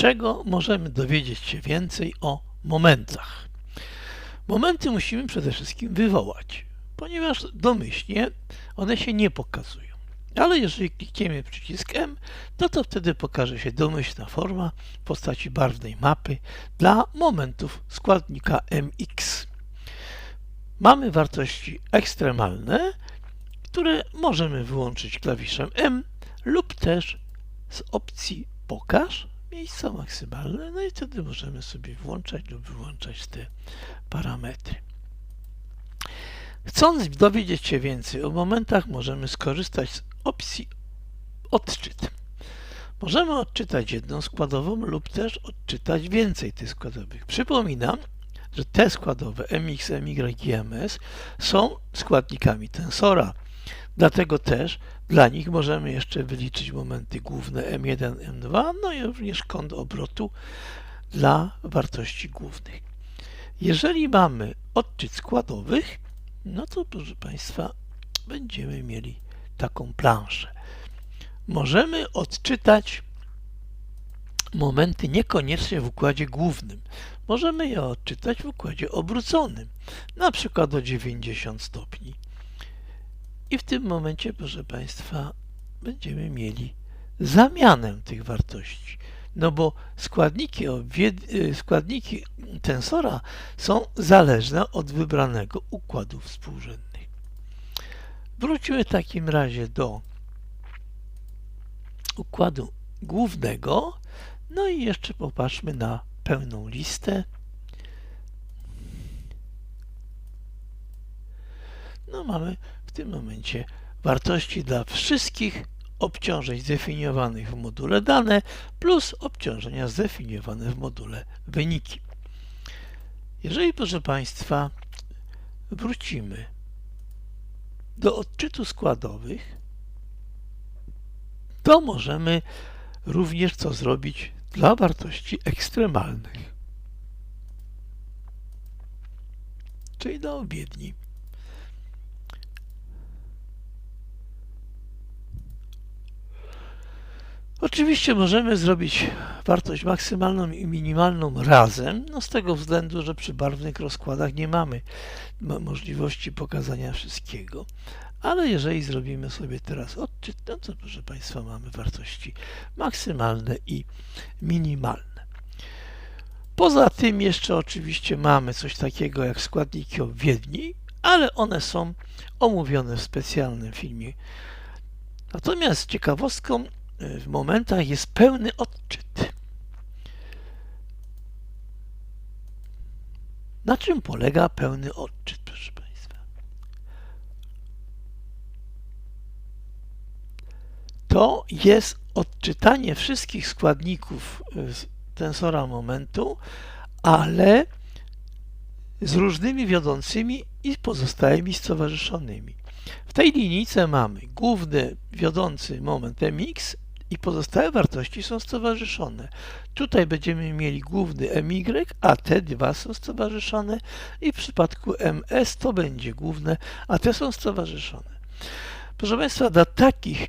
czego możemy dowiedzieć się więcej o momentach? Momenty musimy przede wszystkim wywołać, ponieważ domyślnie one się nie pokazują. Ale jeżeli klikniemy przycisk M, no to wtedy pokaże się domyślna forma w postaci barwnej mapy dla momentów składnika MX. Mamy wartości ekstremalne, które możemy wyłączyć klawiszem M lub też z opcji Pokaż miejsca maksymalne, no i wtedy możemy sobie włączać lub wyłączać te parametry. Chcąc dowiedzieć się więcej o momentach, możemy skorzystać z opcji Odczyt. Możemy odczytać jedną składową lub też odczytać więcej tych składowych. Przypominam, że te składowe MX, MY i MS są składnikami tensora. Dlatego też dla nich możemy jeszcze wyliczyć momenty główne M1, M2, no i również kąt obrotu dla wartości głównych. Jeżeli mamy odczyt składowych, no to proszę Państwa, będziemy mieli taką planszę. Możemy odczytać momenty niekoniecznie w układzie głównym. Możemy je odczytać w układzie obróconym, na przykład o 90 stopni. I w tym momencie, proszę Państwa, będziemy mieli zamianę tych wartości. No bo składniki, y, składniki tensora są zależne od wybranego układu współrzędnych. Wróćmy w takim razie do układu głównego. No i jeszcze popatrzmy na pełną listę. No mamy w tym momencie wartości dla wszystkich obciążeń zdefiniowanych w module dane plus obciążenia zdefiniowane w module wyniki. Jeżeli, proszę Państwa, wrócimy do odczytu składowych, to możemy również co zrobić dla wartości ekstremalnych, czyli dla obiedni. Oczywiście możemy zrobić wartość maksymalną i minimalną razem, no z tego względu, że przy barwnych rozkładach nie mamy możliwości pokazania wszystkiego. Ale jeżeli zrobimy sobie teraz odczyt, no to proszę Państwa mamy wartości maksymalne i minimalne. Poza tym jeszcze oczywiście mamy coś takiego jak składniki obwiedni, ale one są omówione w specjalnym filmie. Natomiast ciekawostką w momentach jest pełny odczyt. Na czym polega pełny odczyt, proszę Państwa? To jest odczytanie wszystkich składników tensora momentu, ale z różnymi wiodącymi i pozostałymi stowarzyszonymi. W tej linijce mamy główny wiodący moment mx i pozostałe wartości są stowarzyszone. Tutaj będziemy mieli główny MY, a te dwa są stowarzyszone i w przypadku MS to będzie główne, a te są stowarzyszone. Proszę Państwa, dla takich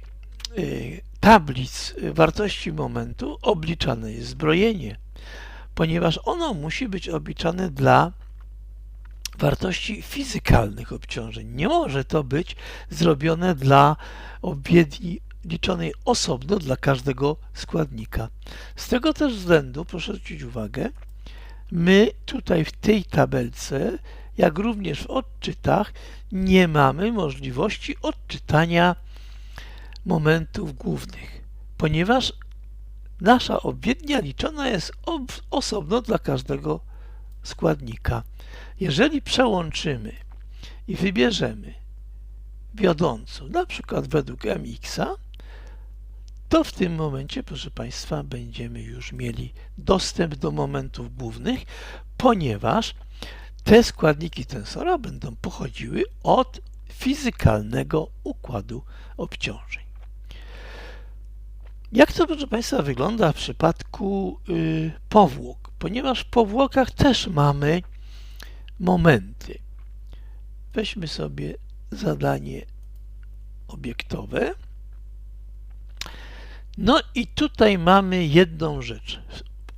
y, tablic y, wartości momentu obliczane jest zbrojenie, ponieważ ono musi być obliczane dla wartości fizykalnych obciążeń. Nie może to być zrobione dla obiedni liczonej osobno dla każdego składnika. Z tego też względu, proszę zwrócić uwagę, my tutaj w tej tabelce, jak również w odczytach, nie mamy możliwości odczytania momentów głównych, ponieważ nasza obwiednia liczona jest osobno dla każdego składnika. Jeżeli przełączymy i wybierzemy wiodącą, na przykład według mx, to w tym momencie, proszę Państwa, będziemy już mieli dostęp do momentów głównych, ponieważ te składniki tensora będą pochodziły od fizykalnego układu obciążeń. Jak to, proszę Państwa, wygląda w przypadku y, powłok? Ponieważ w powłokach też mamy momenty. Weźmy sobie zadanie obiektowe. No i tutaj mamy jedną rzecz.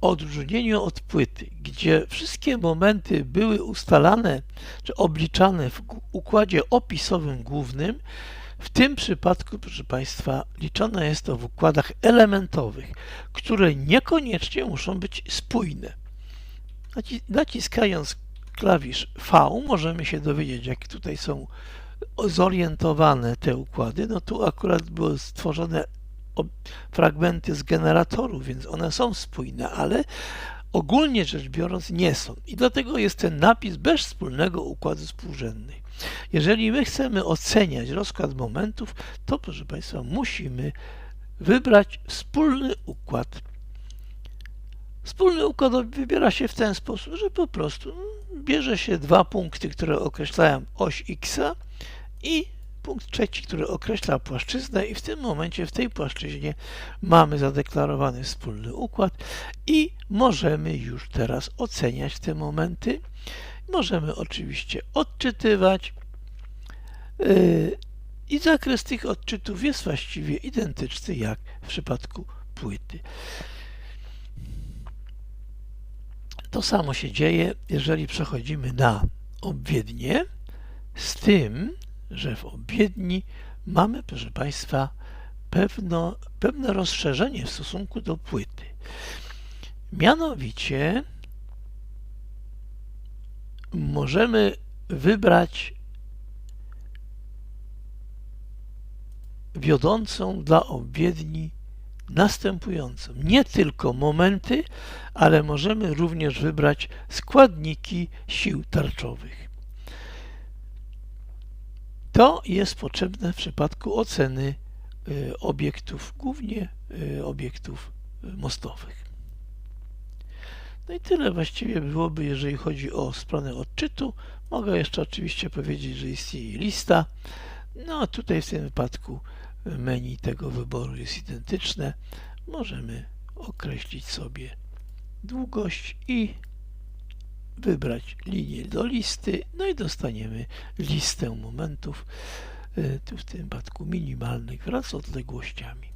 odróżnieniu od płyty, gdzie wszystkie momenty były ustalane czy obliczane w układzie opisowym głównym, w tym przypadku, proszę Państwa, liczone jest to w układach elementowych, które niekoniecznie muszą być spójne. Naci- Naciskając klawisz V możemy się dowiedzieć, jak tutaj są zorientowane te układy. No tu akurat były stworzone fragmenty z generatorów, więc one są spójne, ale ogólnie rzecz biorąc nie są. I dlatego jest ten napis bez wspólnego układu współrzędnych. Jeżeli my chcemy oceniać rozkład momentów, to proszę Państwa, musimy wybrać wspólny układ. Wspólny układ wybiera się w ten sposób, że po prostu bierze się dwa punkty, które określają oś x i punkt trzeci, który określa płaszczyznę i w tym momencie w tej płaszczyźnie mamy zadeklarowany wspólny układ i możemy już teraz oceniać te momenty. Możemy oczywiście odczytywać yy, i zakres tych odczytów jest właściwie identyczny jak w przypadku płyty. To samo się dzieje, jeżeli przechodzimy na obwiednie, z tym, że w obwiedni mamy, proszę Państwa, pewno, pewne rozszerzenie w stosunku do płyty. Mianowicie możemy wybrać wiodącą dla obwiedni następującą. Nie tylko momenty, ale możemy również wybrać składniki sił tarczowych. To jest potrzebne w przypadku oceny y, obiektów, głównie y, obiektów y, mostowych. No i tyle właściwie byłoby, jeżeli chodzi o stronę odczytu. Mogę jeszcze oczywiście powiedzieć, że istnieje lista. No a tutaj w tym wypadku menu tego wyboru jest identyczne. Możemy określić sobie długość i wybrać linię do listy, no i dostaniemy listę momentów, y, tu w tym wypadku minimalnych wraz z odległościami.